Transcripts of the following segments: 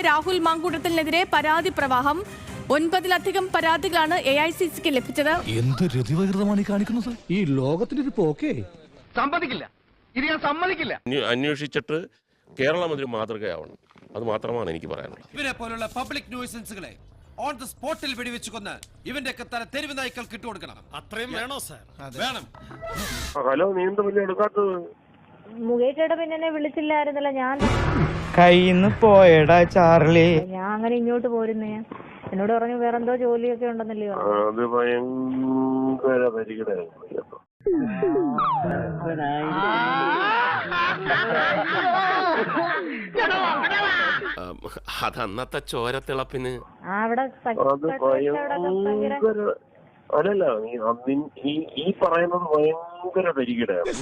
രാഹുൽ മാങ്കൂട്ടത്തിനെതിരെ പരാതി പ്രവാഹം. ഒൻപതിലധികം പരാതികളാണ് എ ഐ സി സിക്ക് ലഭിച്ചത്. എന്ത് രതിവകൃതമാണ് കാണിക്കുന്നത്? ഈ ലോകത്തിനൊരു പോക്കേ സമ്മതിക്കില്ല. ഇത് ഞാൻ സമ്മതിക്കില്ല. അന്വേ- അന്വേഷിച്ചിട്ട് കേരളം ഒരു മാതൃകയാവണം. അത് മാത്രമാണ് എനിക്ക് പറയാനുള്ളത്. ഇവരെ പോലുള്ള പബ്ലിക് ന്യൂസൻസുകളെ ഓൺ ദ സ്പോട്ടിൽ വെടിവെച്ച് കൊന്ന് ഇവന്റെ ഒക്കെ തല തെരുവ് നായ്ക്കൾ കിട്ടുകൊടുക്കണം. അത്രയും വേണോ സാർ? വേണം. ഹലോ നീ എന്താ വലിയ എടുക്കാത്തത്? മുകേഷേട്ട പിന്നെ എന്നെ വിളിച്ചില്ലായിരുന്നല്ലോ ഞാൻ കയ്യിന്ന് പോയടാ ചാർലി. ഞാൻ അങ്ങനെ ഇങ്ങോട്ട് പോരുന്നേ. എന്നോട് പറഞ്ഞു വേറെന്തോ ജോലിയൊക്കെ ഉണ്ടെന്നല്ലേ അത് ഭയങ്കര പരിഗണന കേട്ടോ അത് അന്നത്തെ ചോരത്തിളപ്പിന് ആ അവിടെ അല്ലല്ല ഈ ഈ പറയുന്നത് ഭയങ്കര പരിഗണയാണ്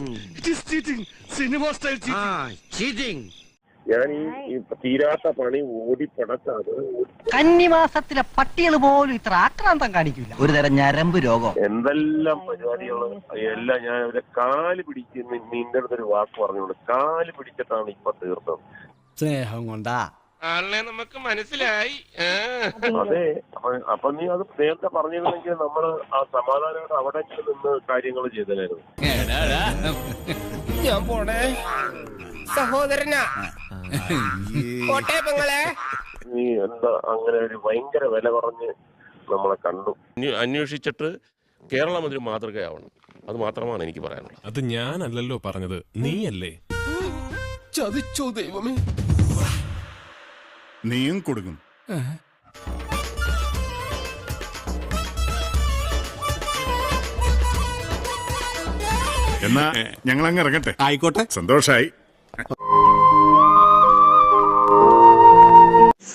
ഞാൻ ഈ തീരാത്ത പണി ഓടി പടക്കാതെ കന്നിമാസത്തിലെ പട്ടികൾ പോലും ഇത്ര ആക്രാന്തം കാണിക്കില്ല ഒരു തരം ഞരമ്പ് രോഗം. എന്തെല്ലാം പരിപാടികൾ എല്ലാം ഞാൻ അവരെ കാൽ പിടിച്ച് നിന്റെ അടുത്തൊരു വാക്ക് പറഞ്ഞോളൂ കാൽ പിടിച്ചിട്ടാണ് ഇപ്പൊ തീർത്തത്. സ്നേഹം കൊണ്ടാ. ആളെ നമുക്ക് മനസ്സിലായി. അതെ. അപ്പൊ നീ അത് നേരത്തെ പറഞ്ഞിരുന്നെങ്കിൽ നമ്മൾ ആ സമാധാനമായിട്ട് അവിടെ നിന്ന് കാര്യങ്ങൾ ചെയ്തതായിരുന്നു. ഞാൻ പോണേ. സഹോദരനാ. കോട്ടയപ്പങ്ങളെ പെങ്ങളെ. നീ എന്താ അങ്ങനെ ഒരു ഭയങ്കര വില കുറഞ്ഞ് നമ്മളെ കണ്ടു. അന്വേഷിച്ചിട്ട് കേരള മന്ത്രി മാതൃകയാവണം. അത് മാത്രമാണ് എനിക്ക് പറയാനുള്ളത്. അത് ഞാനല്ലല്ലോ പറഞ്ഞത്. നീയല്ലേ? ചതിച്ചോ ദൈവമേ. നീയും കൊടുക്കും. എന്നാ ഞങ്ങൾ അങ്ങ് ഇറങ്ങട്ടെ. ആയിക്കോട്ടെ. സന്തോഷായി.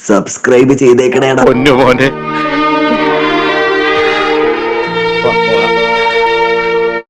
സബ്സ്ക്രൈബ് ചെയ്തേക്കണേടാ. പൊന്നു മോനെ